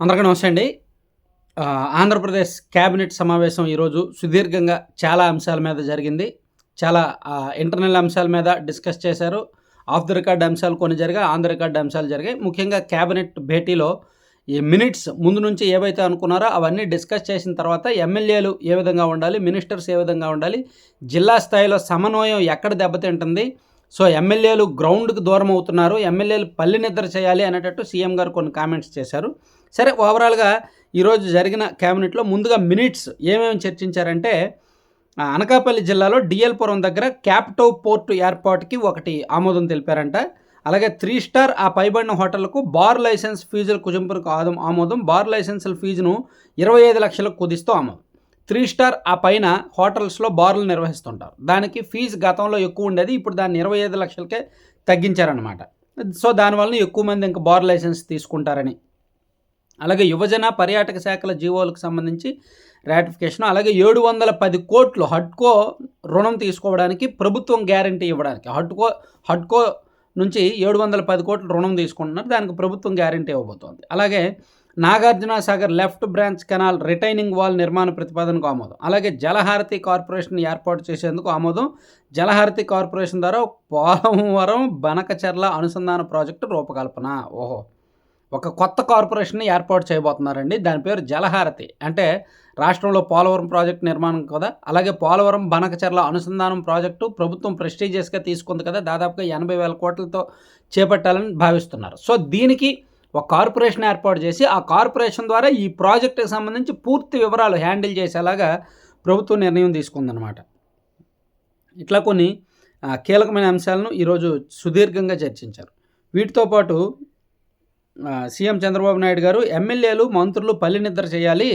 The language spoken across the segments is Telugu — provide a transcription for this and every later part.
అందరికీ నమస్తే అండి. ఆంధ్రప్రదేశ్ క్యాబినెట్ సమావేశం ఈరోజు సుదీర్ఘంగా చాలా అంశాల మీద జరిగింది. చాలా ఇంటర్నల్ అంశాల మీద డిస్కస్ చేశారు. ఆఫ్ ద రికార్డ్ అంశాలు కొన్ని జరిగాయి ఆన్ ద రికార్డ్ అంశాలు జరిగాయి. ముఖ్యంగా క్యాబినెట్ భేటీలో ఈ మినిట్స్ ముందు నుంచి ఏవైతే అనుకున్నారో అవన్నీ డిస్కస్ చేసిన తర్వాత ఎమ్మెల్యేలు ఏ విధంగా ఉండాలి మినిస్టర్స్ ఏ విధంగా ఉండాలి జిల్లా స్థాయిలో సమన్వయం ఎక్కడ దెబ్బతింటుంది సో ఎమ్మెల్యేలు గ్రౌండ్కి దూరం అవుతున్నారు. ఎమ్మెల్యేలు పల్లి నిద్ర చేయాలి అనేటట్టు సీఎం గారు కొన్ని కామెంట్స్ చేశారు. సరే ఓవరాల్గా ఈరోజు జరిగిన క్యాబినెట్లో ముందుగా మినిట్స్ ఏమేమి చర్చించారంటే అనకాపల్లి జిల్లాలో డిఎల్పురం దగ్గర క్యాప్టో పోర్టు ఏర్పాటుకి ఒకటి ఆమోదం తెలిపారంట. అలాగే త్రీ స్టార్ ఆ పైబడిన హోటళ్ళకు బార్ లైసెన్స్ ఫీజుల కుజింపులకు ఆదం ఆమోదం. బార్ లైసెన్సుల ఫీజును ఇరవై ఐదు లక్షలకు కుదిస్తూ ఆమోదం. త్రీ స్టార్ ఆ పైన హోటల్స్లో బార్లు నిర్వహిస్తుంటారు. దానికి ఫీజు గతంలో ఎక్కువ ఉండేది ఇప్పుడు దాన్ని ఇరవై ఐదు లక్షలకే తగ్గించారనమాట సో దానివల్ల ఎక్కువ మంది ఇంకా బార్ లైసెన్స్ తీసుకుంటారని. అలాగే యువజన పర్యాటక శాఖల జీవోలకు సంబంధించి రాటిఫికేషన్ అలాగే ఏడు వందల పది కోట్లు హట్కో రుణం తీసుకోవడానికి ప్రభుత్వం గ్యారంటీ ఇవ్వడానికి. హట్కో హట్కో నుంచి ఏడు వందల పది కోట్లు రుణం తీసుకుంటున్నారు దానికి ప్రభుత్వం గ్యారంటీ ఇవ్వబోతోంది. అలాగే Nagarjuna Sagar left branch canal retaining wall నిర్మాణ ప్రతిపాదనకు ఆమోదం. అలాగే జలహారతి కార్పొరేషన్ ఏర్పాటు చేసేందుకు ఆమోదం. జలహారతి కార్పొరేషన్ ద్వారా పోలవరం బనకచర్ల అనుసంధాన ప్రాజెక్టు రూపకల్పన. ఓహో. ఒక కొత్త కార్పొరేషన్ ఏర్పాటు చేయబోతున్నారండి. దాని పేరు జలహారతి. అంటే రాష్ట్రంలో పోలవరం ప్రాజెక్టు నిర్మాణం కదా. అలాగే పోలవరం బనకచర్ల అనుసంధానం ప్రాజెక్టు ప్రభుత్వం ప్రెస్టీజియస్గా తీసుకుంది కదా. దాదాపుగా ఎనభై వేల కోట్లతో చేపట్టాలని భావిస్తున్నారు. సో దీనికి ఒక కార్పొరేషన్ ఏర్పాటు చేసి ఆ కార్పొరేషన్ ద్వారా ఈ ప్రాజెక్టుకి సంబంధించి పూర్తి వివరాలు హ్యాండిల్ చేసేలాగా ప్రభుత్వం నిర్ణయం తీసుకుందనమాట ఇట్లా కొన్ని కీలకమైన అంశాలను ఈరోజు సుదీర్ఘంగా చర్చించారు. వీటితో పాటు సీఎం చంద్రబాబు నాయుడు గారు ఎమ్మెల్యేలు మంత్రులు పల్లి నిద్ర చేయాలి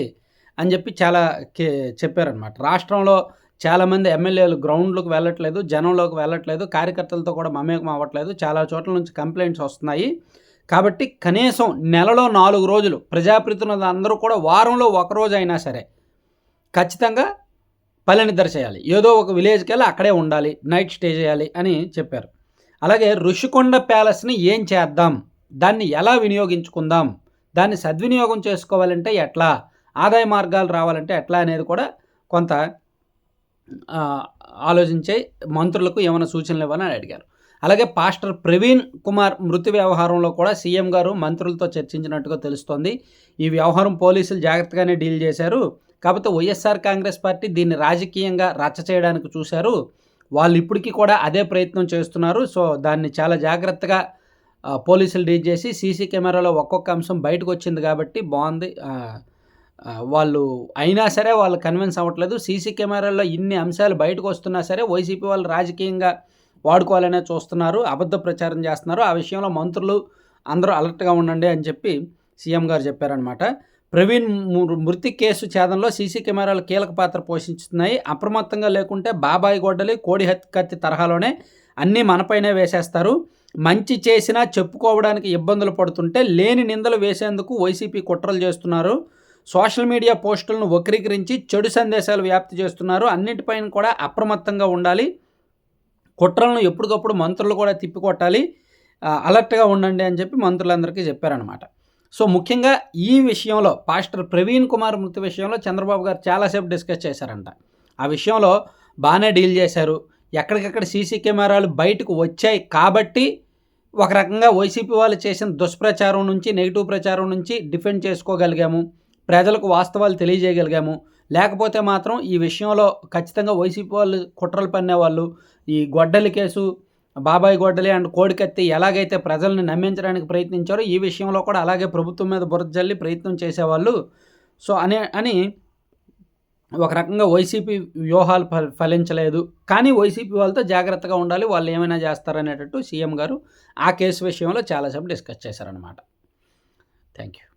అని చెప్పి చాలా కే చెప్పారనమాట రాష్ట్రంలో చాలామంది ఎమ్మెల్యేలు గ్రౌండ్లోకి వెళ్ళట్లేదు జనంలోకి వెళ్ళట్లేదు కార్యకర్తలతో కూడా మమేకం అవ్వట్లేదు చాలా చోట్ల నుంచి కంప్లైంట్స్ వస్తున్నాయి. కాబట్టి కనీసం నెలలో నాలుగు రోజులు ప్రజాప్రతినిధులు అందరూ కూడా వారంలో ఒక రోజు అయినా సరే ఖచ్చితంగా పల్లెనిద్ర చేయాలి. ఏదో ఒక విలేజ్కి వెళ్ళి అక్కడే ఉండాలి. నైట్ స్టే చేయాలి అని చెప్పారు. అలాగే ఋషికొండ ప్యాలెస్ని ఏం చేద్దాం? దాన్ని ఎలా వినియోగించుకుందాం? దాన్ని సద్వినియోగం చేసుకోవాలంటే ఎట్లా? ఆదాయ మార్గాలు రావాలంటే ఎట్లా అనేది కూడా కొంత ఆలోచించే మంత్రులకు ఏమైనా సూచనలు ఇవ్వాలని అడిగారు. అలాగే పాస్టర్ ప్రవీణ్ కుమార్ మృతి వ్యవహారంలో కూడా సీఎం గారు మంత్రులతో చర్చించినట్టుగా తెలుస్తోంది. ఈ వ్యవహారం పోలీసులు జాగ్రత్తగానే డీల్ చేశారు. కాకపోతే వైఎస్ఆర్ కాంగ్రెస్ పార్టీ దీన్ని రాజకీయంగా రచ్చ చేయడానికి చూశారు. వాళ్ళు ఇప్పటికీ కూడా అదే ప్రయత్నం చేస్తున్నారు. సో దాన్ని చాలా జాగ్రత్తగా పోలీసులు డీల్ చేసి సీసీ కెమెరాలో ఒక్కొక్క అంశం బయటకు వచ్చింది కాబట్టి బాగుంది. వాళ్ళు అయినా సరే వాళ్ళు కన్విన్స్ అవ్వట్లేదు. సీసీ కెమెరాల్లో ఇన్ని అంశాలు బయటకు వస్తున్నా సరే వైసీపీ వాళ్ళు రాజకీయంగా వాడుకోవాలనే చూస్తున్నారు అబద్ధ ప్రచారం చేస్తున్నారు. ఆ విషయంలో మంత్రులు అందరూ అలర్ట్గా ఉండండి అని చెప్పి సీఎం గారు చెప్పారనమాట ప్రవీణ్ మృతి కేసు ఛేదంలో సీసీ కెమెరాలు కీలక పాత్ర పోషిస్తున్నాయి అప్రమత్తంగా లేకుంటే బాబాయి గొడ్డలి కోడి హత్తి కత్తి తరహాలోనే అన్నీ మనపైనే వేసేస్తారు. మంచి చేసినా చెప్పుకోవడానికి ఇబ్బందులు పడుతుంటే లేని నిందలు వేసేందుకు వైసీపీ కుట్రలు చేస్తున్నారు. సోషల్ మీడియా పోస్టులను వక్రీకరించి చెడు సందేశాలు వ్యాప్తి చేస్తున్నారు. అన్నిటిపైన కూడా అప్రమత్తంగా ఉండాలి. కుట్రలను ఎప్పటికప్పుడు మంత్రులు కూడా తిప్పికొట్టాలి అలర్ట్గా ఉండండి అని చెప్పి మంత్రులందరికీ చెప్పారనమాట సో ముఖ్యంగా ఈ విషయంలో పాస్టర్ ప్రవీణ్ కుమార్ మృతి విషయంలో చంద్రబాబు గారు చాలాసేపు డిస్కస్ చేశారంట. ఆ విషయంలో బాగానే డీల్ చేశారు. ఎక్కడికక్కడ సీసీ కెమెరాలు బయటకు వచ్చాయి కాబట్టి ఒక రకంగా వైసీపీ వాళ్ళు చేసిన దుష్ప్రచారం నుంచి నెగిటివ్ ప్రచారం నుంచి డిఫెండ్ చేసుకోగలిగాము. ప్రజలకు వాస్తవాలు తెలియజేయగలిగాము. లేకపోతే మాత్రం ఈ విషయంలో ఖచ్చితంగా వైసీపీ వాళ్ళు కుట్రలు పన్నేవాళ్ళు ఈ గొడ్డలి కేసు బాబాయ్ గొడ్డలి అండ్ కోడికత్తి ఎలాగైతే ప్రజల్ని నమ్మించడానికి ప్రయత్నించారో ఈ విషయంలో కూడా అలాగే ప్రభుత్వం మీద బురద జల్లి ప్రయత్నం చేసేవాళ్ళు. సో అనే అని ఒక రకంగా వైసీపీ వ్యూహాలు ఫ ఫలించలేదు. కానీ వైసీపీ వాళ్ళతో జాగ్రత్తగా ఉండాలి వాళ్ళు ఏమైనా చేస్తారనేటట్టు సీఎం గారు ఆ కేసు విషయంలో చాలాసేపు డిస్కస్ చేశారనమాట థ్యాంక్ యూ